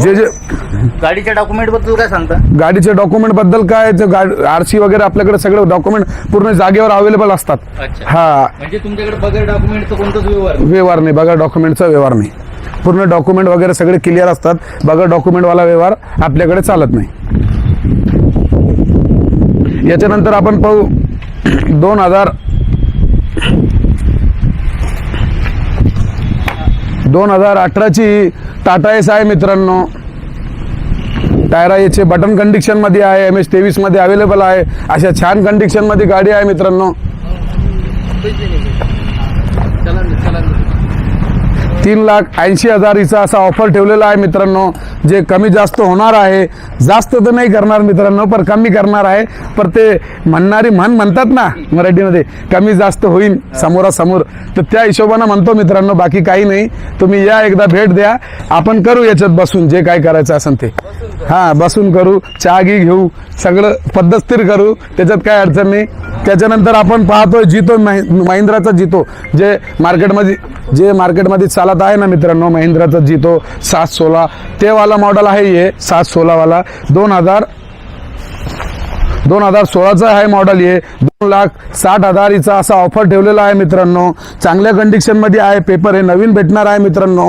जे जे गाडीच्या डॉक्युमेंटबद्दल काय सांगता? गाडीचे डॉक्युमेंटबद्दल काय आरसी वगैरे आपल्याकडे सगळे डॉक्युमेंट पूर्ण जागेवर अवेलेबल असतात. हा. म्हणजे तुमच्याकडे बगैर डॉक्युमेंटचं कोणतंच व्यवहार नाही. व्यवहार नाही. बघा डॉक्युमेंटचा व्यवहार नाही. पूर्ण डॉक्युमेंट वगैरे सगळे क्लिअर असतात. बघा डॉक्युमेंटवाला व्यवहार आपल्याकडे चालत नाही. याच्यानंतर आपण पाहू. दोन हजार दोन हजार अठराची टाटा एस आहे मित्रांनो. टायरा याचे बटन कंडिक्शनमध्ये आहे एम एस तेवीसमध्ये अवेलेबल आहे. अशा छान कंडिक्शनमध्ये गाडी आहे मित्रांनो. तीन लाख ऐंशी हजारीचा असा ऑफर ठेवलेला आहे मित्रांनो जे कमी जास्त होणार आहे. जास्त तर नाही करणार मित्रांनो पण कमी करणार आहे. पर ते म्हणणारी म्हण म्हणतात ना मराठीमध्ये कमी जास्त होईल समोरासमोर. तर त्या हिशोबानं म्हणतो मित्रांनो बाकी काही नाही. तुम्ही या एकदा भेट द्या. आपण करू याच्यात बसून जे काय करायचं असेल ते. हा बसून करू चहा घी घेऊ सगळं पद्धतशीर करू. त्याच्यात काय अडचण नाही. त्याच्यानंतर आपण पाहतोय जितो महिंद्राचा जितो. जे मार्केटमध्ये जे मार्केटमध्ये चालत आहे ना मित्रांनो महिंद्राचा जितो सात सोळा. तेवाला मॉडल मॉडेल आहे हे सात सोळावाला. दोन हजार दोन हजार सोळाचा आहे मॉडेल हे दोन लाख साठ हजार हिचा असा ऑफर ठेवलेला आहे मित्रांनो. चांगल्या कंडिशनमध्ये आहे. पेपर हे नवीन भेटणार आहे मित्रांनो.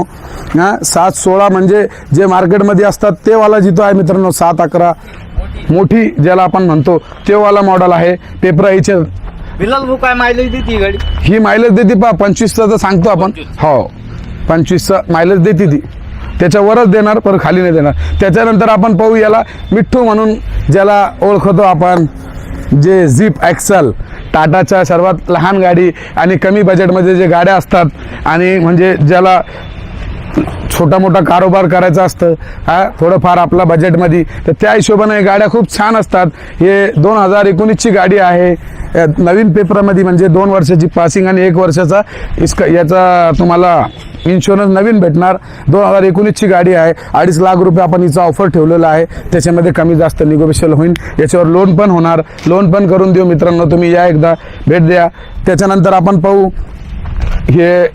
हा सात सोळा म्हणजे जे मार्केटमध्ये असतात ते वाला जितो आहे मित्रांनो सात अकरा. मोठी ज्याला आपण म्हणतो ते वाला मॉडेल आहे पेपर भाऊ काय मायलेज देते ही गाडी? ही मायलेज देते पा पंचवीसचा तर सांगतो आपण. हो पंचवीसचा मायलेज देते ती. त्याच्यावरच देणार पण खाली नाही देणार. त्याच्यानंतर आपण पाहू याला मिठ्ठू म्हणून ज्याला ओळखतो आपण जे झिप ॲक्सल टाटाच्या सर्वात लहान गाडी आणि कमी बजेटमध्ये जे गाड्या असतात आणि म्हणजे ज्याला छोटा मोठा कारोबार करायचा असतं हा थोडंफार आपला बजेटमध्ये तर त्या हिशोबाने हे गाड्या खूप छान असतात. हे दोन हजार एकोणीसची गाडी आहे. या नवीन पेपरामध्ये म्हणजे दोन वर्षाची पासिंग आणि एक वर्षाचा इसका याचा तुम्हाला इन्शुरन्स नवीन भेटणार. दोन हजार एकोणीसची गाडी आहे. अडीच लाख रुपये आपण हिचा ऑफर ठेवलेला आहे. त्याच्यामध्ये कमी जास्त निगोशियल होईल. याच्यावर लोन पण होणार. लोन पण करून देऊ मित्रांनो. तुम्ही या एकदा. भेट द्या. त्याच्यानंतर आपण पाहू. हे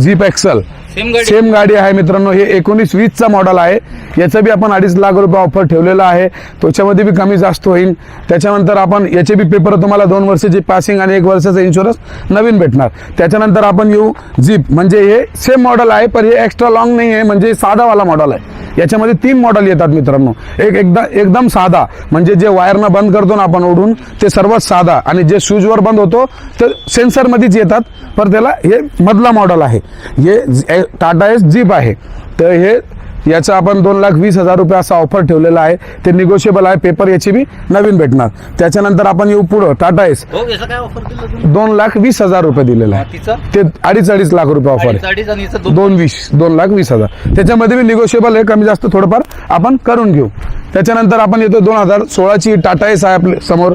जीप एक्सल सेम गाडी. आहे मित्रांनो हे एकोणीस वीसचा मॉडेल आहे. याचं बी आपण अडीच लाख रुपये ऑफर ठेवलेला आहे. त्याच्यामध्ये बी कमी जास्त होईल. त्याच्यानंतर आपण याचे बी पेपर तुम्हाला दोन वर्षाची पासिंग आणि एक वर्षाचा इन्शुरन्स नवीन भेटणार. त्याच्यानंतर आपण येऊ जीप म्हणजे हे सेम मॉडेल आहे पण हे एक्स्ट्रा लॉंग नाही आहे म्हणजे साधावाला मॉडेल आहे. याच्यामध्ये तीन मॉडेल येतात मित्रांनो. एक एकदा एकदम साधा म्हणजे जे वायरनं बंद करतो ना आपण ओढून ते सर्वात साधा. आणि जे शूजवर बंद होतो ते सेन्सरमध्येच येतात. पण त्याला हे मधला मॉडेल आहे. हे टाटा एस जीप आहे. तर हे याचं आपण दोन लाख वीस हजार रुपये असा ऑफर ठेवलेला आहे. ते निगोशिएबल आहे. पेपर याची बी नवीन भेटणार. त्याच्यानंतर आपण येऊ पुढं. टाटा एस हो तुम्ही? दोन लाख वीस हजार रुपये दिलेला आहे. ते अडीच अडीच लाख रुपये ऑफर आहे. दोन वीस दोन लाख वीस हजार. त्याच्यामध्ये बी निगोशिएबल आहे. कमी जास्त थोडंफार आपण करून घेऊ. त्याच्यानंतर आपण येतो दोन हजार सोळाची टाटा एस आहे आपल्यासमोर.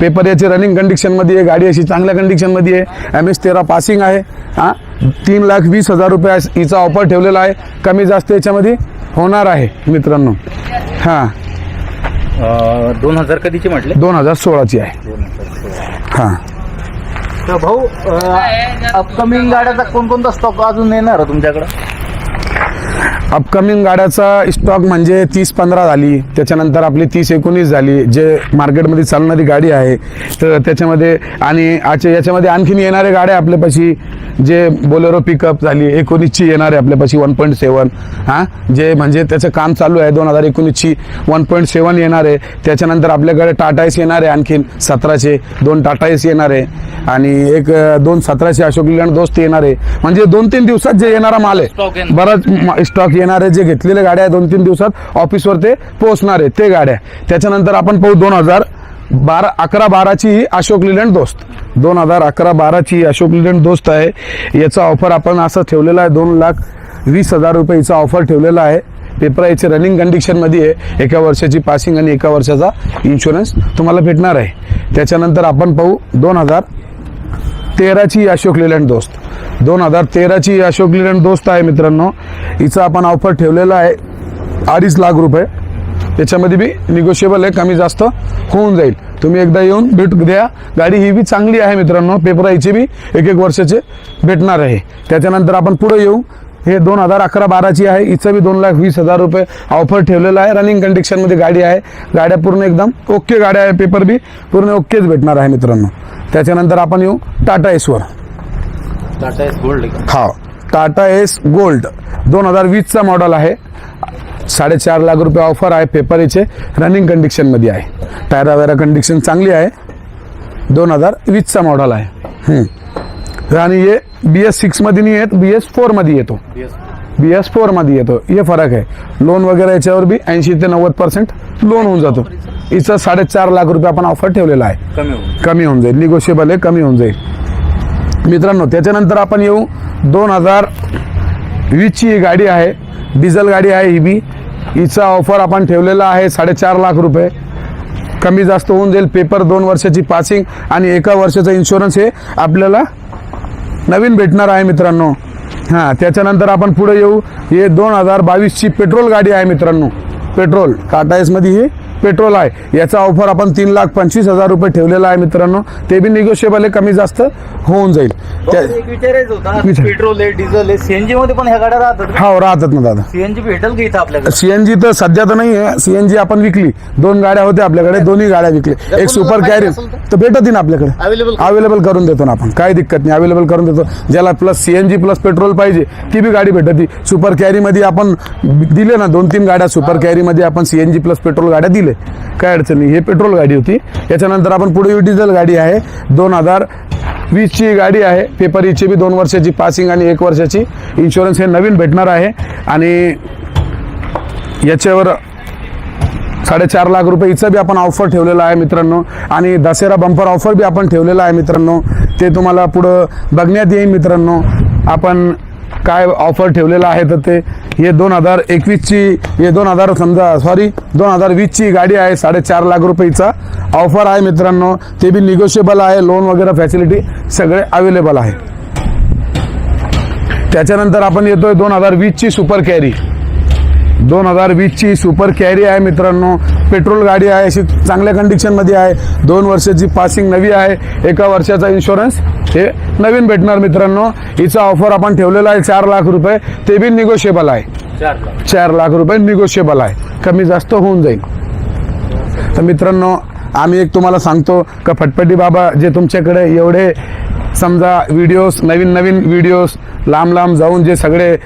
पेपर याची रनिंग कंडिशनमध्ये आहे गाडी अशी चांगल्या कंडिशनमध्ये आहे. एम एस तेरा पासिंग आहे. हां? तीन लाख वीस हजार रुपये हिचा ऑफर ठेवलेला आहे. कमी जास्त याच्यामध्ये होणार आहे मित्रांनो. हां. दोन हजार कधीची म्हटले? दोन हजार सोळाची आहे. हां. तर भाऊ अपकमिंग गाड्याचा कोणकोणता स्टॉक अजून येणार आहे तुमच्याकडे? अपकमिंग गाड्याचा स्टॉक म्हणजे तीस पंधरा झाली. त्याच्यानंतर आपली तीस एकोणीस झाली. जे मार्केटमध्ये चालणारी गाडी आहे तर त्याच्यामध्ये आणि आजच्या याच्यामध्ये आणखीन येणाऱ्या गाड्या आपल्यापाशी जे बोलेरो पिकअप झाली एकोणीसची येणार आहे आपल्यापाशी वन पॉईंट सेवन हां? जे म्हणजे त्याचं काम चालू आहे दोन हजार एकोणीसची वन पॉईंट सेवन येणार. आहे त्याच्यानंतर आपल्याकडे टाटा एस येणार आहे आणखीन सतराशे दोन टाटा एस येणार. आहे आणि एक दोन सतराशे अशोक लेलँड दोस्त येणार. आहे म्हणजे दोन तीन दिवसात जे येणारा माल आहे. बराच स्टॉक येणार आहे जे घेतलेल्या गाड्या आहेत दोन तीन दिवसात ऑफिसवर ते पोहोचणार आहे ते गाड्या. त्याच्यानंतर आपण पाहू दोन हजार बारा अकरा बाराची ही अशोक लिलँड दोस्त. दोन हजार अकरा बाराची ही अशोक लिलँड दोस्त आहे. याचा ऑफर आपण असं ठेवलेला आहे दोन लाख वीस हजार रुपयेचा ऑफर ठेवलेला आहे. पेपर याचे रनिंग कंडिशनमध्ये आहे. एका वर्षाची पासिंग आणि एका वर्षाचा इन्शुरन्स तुम्हाला भेटणार आहे. त्याच्यानंतर आपण पाहू दोन हजार तेराची अशोक लेलँड दोस्त. दोन हजार तेराची अशोक लेलँड दोस्त आहे मित्रांनो. हिचा आपण ऑफर ठेवलेला आहे. अडीच लाख रुपये. त्याच्यामध्ये बी निगोशिएबल आहे कमी जास्त होऊन जाईल. तुम्ही एकदा येऊन भेट द्या. गाडी ही बी चांगली आहे मित्रांनो. पेपर हिचे बी एक एक वर्षाचे भेटणार आहे. त्याच्यानंतर आपण पुढे येऊ. हे दोन हजार अकरा बाराची आहे. हिचं बी दोन लाख वीस हजार रुपये ऑफर ठेवलेलं आहे. रनिंग कंडिशनमध्ये गाडी आहे. गाड्या पूर्ण एकदम ओके गाड्या आहे. पेपर बी पूर्ण ओकेच भेटणार आहे मित्रांनो. त्याच्यानंतर आपण येऊ. टाटा एसवर टाटा एस गोल्ड हा टाटा एस गोल्ड. दोन हजार वीसचा मॉडेल आहे. साडेचार लाख रुपये ऑफर आहे पेपर याचे. रनिंग कंडिशनमध्ये आहे. टायरा वगैरे कंडिशन चांगली आहे. दोन हजार वीसचा मॉडेल आहे. आणि हे बी एस सिक्समध्ये नाही येत बी एस फोरमध्ये येतो. बी एस फोरमध्ये येतो. हे फरक आहे. लोन वगैरे याच्यावर बी ऐंशी ते नव्वद पर्सेंट लोन होऊन जातो. हिचं साडेचार लाख रुपये आपण ऑफर ठेवलेला आहे. कमी होऊन जाईल. निगोशिएबल आहे कमी होऊन जाईल. मित्रांनो त्याच्यानंतर आपण येऊ. दोन हजार वीसची ही गाडी आहे. डिझेल गाडी आहे ही बी. हिचा ऑफर आपण ठेवलेला आहे साडेचार लाख रुपये. कमी जास्त होऊन जाईल. पेपर दोन वर्षाची पासिंग आणि एका वर्षाचा इन्शुरन्स हे आपल्याला नवीन भेटणार आहे मित्रांनो. हां त्याच्यानंतर आपण पुढे येऊ. हे दोन हजार बावीसची पेट्रोल गाडी आहे मित्रांनो. पेट्रोल टाटा एसमध्ये ही. पेट्रोल आहे. याचा ऑफर आपण तीन लाख पंचवीस हजार रुपये ठेवलेला आहे मित्रांनो. ते बी निगोशिएबल कमी जास्त होऊन जाईल. पेट्रोल आहे डिझेल आहे सीएनजी मध्ये पण ह्या गाड्या राहतात हो राहतात ना दादा. सीएनजी भेटेल का इथं आपल्याकडे? सीएनजी तर सध्या तर नाही आहे सीएनजी आपण विकली. दोन गाड्या होत्या आपल्याकडे दोन्ही गाड्या विकली एक सुपर कॅरी तर. भेटत ना आपल्याकडे. Available अवेलेबल करून देतो ना आपण. काही दिक्कत नाही. अवेलेबल करून देतो. ज्याला प्लस सीएनजी प्लस पेट्रोल पाहिजे ती बी गाडी भेटती सुपर कॅरीमध्ये आपण दिले ना दोन तीन गाड्या सुपर कॅरीमध्ये आपण सीएनजी प्लस पेट्रोल गाड्या दिले काय अडचण नाही. हे पेट्रोल गाडी होती. याच्यानंतर आपण पुढे डिझेल गाडी आहे. दोन हजार वीसची गाडी आहे. पेपर हिची बी दोन वर्षाची पासिंग आणि एक वर्षाची. इन्शुरन्स हे नवीन भेटणार आहे. आणि याच्यावर साडेचार लाख रुपये हिचं बी आपण ऑफर ठेवलेला आहे मित्रांनो. आणि दसेरा बंपर ऑफर बी आपण ठेवलेला आहे मित्रांनो. ते तुम्हाला पुढं बघण्यात येईल मित्रांनो. आपण काय ऑफर ठेवलेलं आहे तर ते हे दोन हजार एकवीसची हे दोन हजार समजा सॉरी दोन हजार वीसची गाडी आहे साडेचार लाख रुपयेचा ऑफर आहे मित्रांनो. ते बी निगोशिएबल आहे लोन वगैरे फॅसिलिटी सगळे अवेलेबल आहे. त्याच्यानंतर आपण येतोय दोन हजार वीसची सुपर कॅरी दोन हजार वीसची सुपर कॅरी आहे मित्रांनो. पेट्रोल गाडी आहे अशी चांगल्या कंडिशनमध्ये आहे. दोन वर्षाची पासिंग नवी आहे. एका वर्षाचा इन्शुरन्स हे नवीन भेटणार मित्रांनो. हिचा ऑफर आपण ठेवलेला आहे चार लाख रुपये. ते बी निगोशिएबल आहे. चार लाख. रुपये निगोशिएबल आहे. कमी जास्त होऊन जाईल. तर मित्रांनो आम्ही एक तुम्हाला सांगतो का फटफटी बाबा जे तुमच्याकडे एवढे समजा व्हिडिओज नवीन नवीन व्हिडिओज लांब लांब जाऊन जे सगळे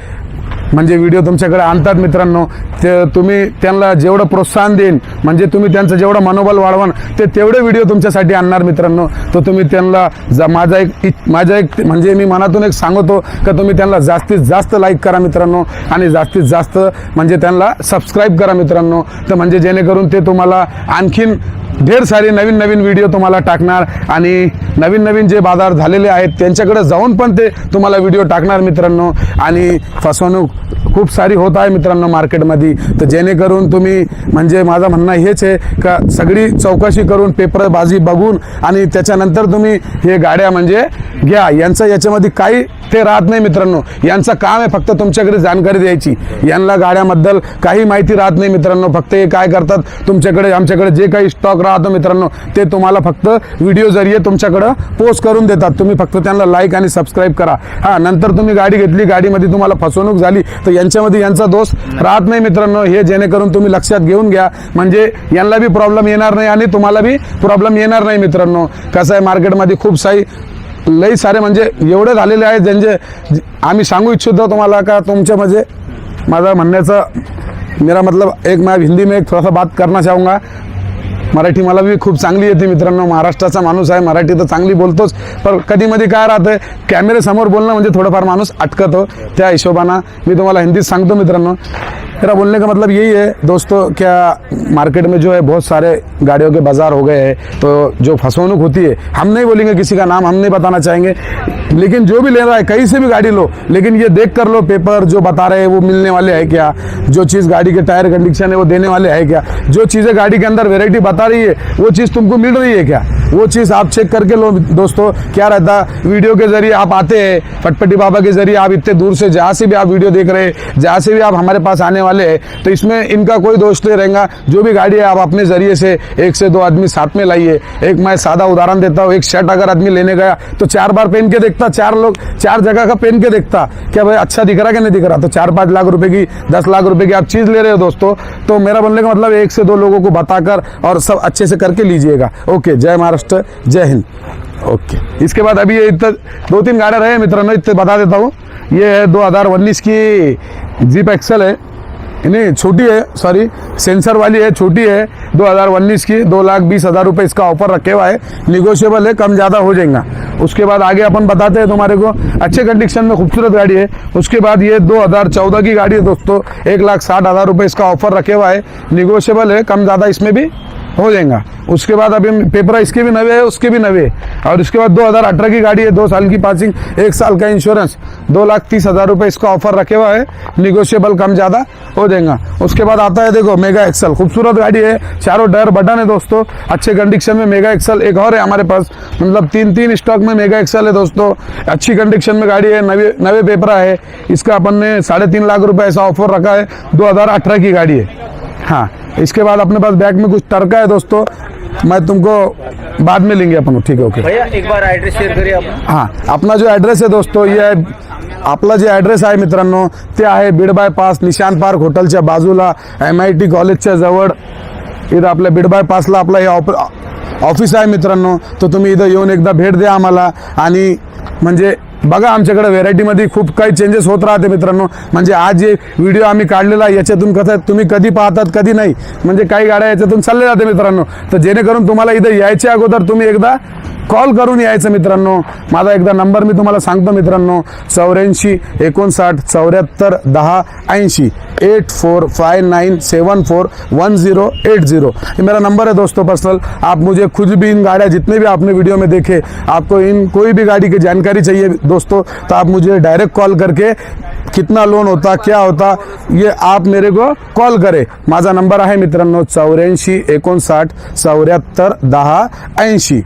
म्हणजे व्हिडिओ तुमच्याकडे आणतात मित्रांनो. ते तुम्ही त्यांना जेवढं प्रोत्साहन देईन म्हणजे तुम्ही त्यांचं जेवढं मनोबल वाढवाल ते तेवढे व्हिडिओ तुमच्यासाठी आणणार मित्रांनो. तर तुम्ही त्यांना जा माझा एक माझ्या माझा एक म्हणजे मी मनातून एक सांगतो का तुम्ही त्यांना जास्तीत जास्त लाईक करा मित्रांनो. आणि जास्तीत जास्त म्हणजे त्यांना सबस्क्राईब करा मित्रांनो. तर म्हणजे जेणेकरून ते तुम्हाला आणखीन ढेर सारे नवीन नवीन व्हिडिओ तुम्हाला टाकणार आणि नवीन नवीन जे बाजार झालेले आहेत त्यांच्याकडे जाऊन पण ते तुम्हाला व्हिडिओ टाकणार मित्रांनो. आणि फसवणूक खूप सारी होत आहे मित्रांनो मार्केटमध्ये. तर जेणेकरून तुम्ही म्हणजे माझं म्हणणं हेच आहे का सगळी चौकशी करून पेपरबाजी बघून आणि त्याच्यानंतर तुम्ही हे गाड्या म्हणजे घ्या. यांचं याच्यामध्ये काही ते राहत नाही मित्रांनो. यांचं काम आहे फक्त तुमच्याकडे जाणकारी द्यायची. यांना गाड्याबद्दल काही माहिती राहत नाही मित्रांनो. फक्त हे काय करतात तुमच्याकडे आमच्याकडे जे काही स्टॉक राहतो मित्रांनो ते तुम्हाला फक्त व्हिडिओ जरिये तुमच्याकडं पोस्ट करून देतात. तुम्ही फक्त त्यांना लाईक आणि सबस्क्राईब करा. हा नंतर तुम्ही गाडी घेतली गाडीमध्ये तुम्हाला फसवणूक झाली तर यांच्यामध्ये यांचा दोष राहत नाही मित्रांनो. हे जेणेकरून तुम्ही लक्षात घेऊन घ्या. म्हणजे यांना बी प्रॉब्लेम येणार नाही आणि तुम्हाला बी प्रॉब्लेम येणार नाही मित्रांनो. कसं आहे मार्केटमध्ये खूप साई लई सारे म्हणजे एवढे झालेले आहेत ज्यांचे आम्ही सांगू इच्छितो तुम्हाला का तुमच्या म्हणजे माझा म्हणण्याचं मेरा मतलब एक मैं हिंदी में एक थोड़ा सा बात करना चाहूँगा. मराठी मला बी खूप चांगली येते मित्रांनो. महाराष्ट्राचा माणूस आहे मराठी तर चांगली बोलतोच. पण कधीमध्ये काय राहतं कॅमेऱ्यासमोर बोलणं म्हणजे थोडंफार माणूस अटकतो. त्या हिशोबानं मी तुम्हाला हिंदीत सांगतो मित्रांनो. मेरा बोलने का मतलब यही है, दोस्तों, क्या मार्केट में जो है बहुत सारे गाड़ियों के बाज़ार हो गए हैं तो जो फसवनुक होती है, हम नहीं बोलेंगे किसी का नाम, हम नहीं बताना चाहेंगे। लेकिन जो भी ले रहा है, कहीं से भी गाड़ी लो, लेकिन ये देख कर लो, पेपर जो बता रहे हैं, वो मिलने वाले हैं क्या? जो चीज़ गाड़ी के टायर कंडीशन है, वो देने वाले हैं क्या? जो चीज़ें गाड़ी के अंदर वेराइटी बता रही है, वो चीज़ तुमको मिल रही है क्या? वो चीज़ आप चेक करके लो दोस्तों, क्या रहता वीडियो के ज़रिए आप आते हैं फटपटी बाबा के ज़रिए आप इतने दूर से, जहाँ से भी आप वीडियो देख रहे हैं, जहाँ से भी आप हमारे पास आने वाले हैं तो इसमें इनका कोई दोष नहीं रहेगा। जो भी गाड़ी है आप अपने ज़रिए से एक से दो आदमी साथ में लाइए। एक मैं सादा उदाहरण देता हूँ, एक शर्ट अगर आदमी लेने गया तो चार बार पहन के देखता, चार लोग, चार जगह का पहन के देखता, क्या भाई अच्छा दिख रहा कि नहीं दिख रहा? तो चार पाँच लाख रुपए की, दस लाख रुपए की आप चीज़ ले रहे हो दोस्तों तो मेरा बोलने का मतलब एक से दो लोगों को बताकर और सब अच्छे से करके लीजिएगा। ओके, जय महाराष्ट्र। जय हिंद। ओके। इसके बाद अभी ये इतना दो तीन गाड़ियाँ रहे हैं मित्रों इतने बता देता हूँ। ये है दो हज़ार उन्नीस की जीप एक्सेल है। नहीं छोटी है सॉरी सेंसर वाली है, छोटी है। 2019 की दो लाख बीस हज़ार रुपये इसका ऑफ़र रखे हुआ है। निगोशिएबल है, कम ज़्यादा हो जाएगा। उसके बाद आगे अपन बताते हैं तुम्हारे को। अच्छे कंडीशन में खूबसूरत गाड़ी है। उसके बाद ये 2014 की गाड़ी है दोस्तों, एक लाख साठ हज़ार रुपये इसका ऑफ़र रखे हुआ है। निगोशिएबल है, कम ज़्यादा इसमें भी हो जाएगा। उसके बाद अभी पेपर इसके भी नवे है, उसके भी नवे और उसके बाद 2018 की गाड़ी है, दो साल की पासिंग एक साल का इंश्योरेंस दो लाख तीस हज़ार रुपये इसका ऑफ़र रखे हुआ है। निगोशिएबल कम ज़्यादा हो जाएगा। उसके बाद आता है, देखो मेगा एक्सल खूबसूरत गाड़ी है, चारों डर बटन है दोस्तों। अच्छे कंडीशन में मेगा एक्सल एक और है हमारे पास। मतलब तीन तीन स्टॉक में मेगा एक्सल है दोस्तों। अच्छी कंडीशन में गाड़ी है, नवे नवे पेपर है इसका अपन ने साढ़े तीन लाख रुपए ऐसा ऑफ़र रखा है, दो हज़ार अठारह की गाड़ी है। हाँ इसके बाद अपने पास बैग में कुछ टरका है दोस्तों। मैं तुमको बाद में लेंगे अपन ठीक है ओके भैया एक बार ऍड्रेस शेअर करूया हां आपला जो ॲड्रेस आहे दोस्तो हे आहे आपला जे ॲड्रेस आहे मित्रांनो ते आहे बीड बायपास निशान पार्क हॉटेलच्या बाजूला एम आय टी कॉलेजच्या जवळ. इथं आपल्या बीड बायपासला आपलं हे ऑप ऑफिस आहे मित्रांनो तर तुम्ही इथं येऊन एकदा भेट द्या आम्हाला. आणि म्हणजे बघा आमच्याकडे व्हेरायटीमध्ये खूप काही चेंजेस होत राहते मित्रांनो. म्हणजे आज जे व्हिडिओ आम्ही काढलेला आहे याच्यातून कसं तुम्ही कधी पाहतात कधी नाही. म्हणजे काही गाड्या याच्यातून चालले जाते मित्रांनो. तर जेणेकरून तुम्हाला इथं यायच्या अगोदर तुम्ही एकदा कॉल करून यायचं मित्रांनो. माझा एकदा नंबर मी तुम्हाला सांगतो मित्रांनो. चौऱ्याऐंशी, एकोणसाठ, चौऱ्याहत्तर, दहा, ऐंशी. Eight four five nine seven four one zero eight zero मेरा नंबर है दोस्तों पर्सनल आप मुझे खुद भी इन गाड़ियाँ, जितने भी आपने वीडियो में देखे, आपको इन कोई भी गाड़ी की जानकारी चाहिए दोस्तों तो आप मुझे डायरेक्ट कॉल करके कितना लोन होता, क्या होता, ये आप मेरे को कॉल करें। माझा नंबर आहे मित्रांनो, चौऱ्याऐंशी, एकोणसाठ, चौऱ्याहत्तर, दहा, ऐंशी.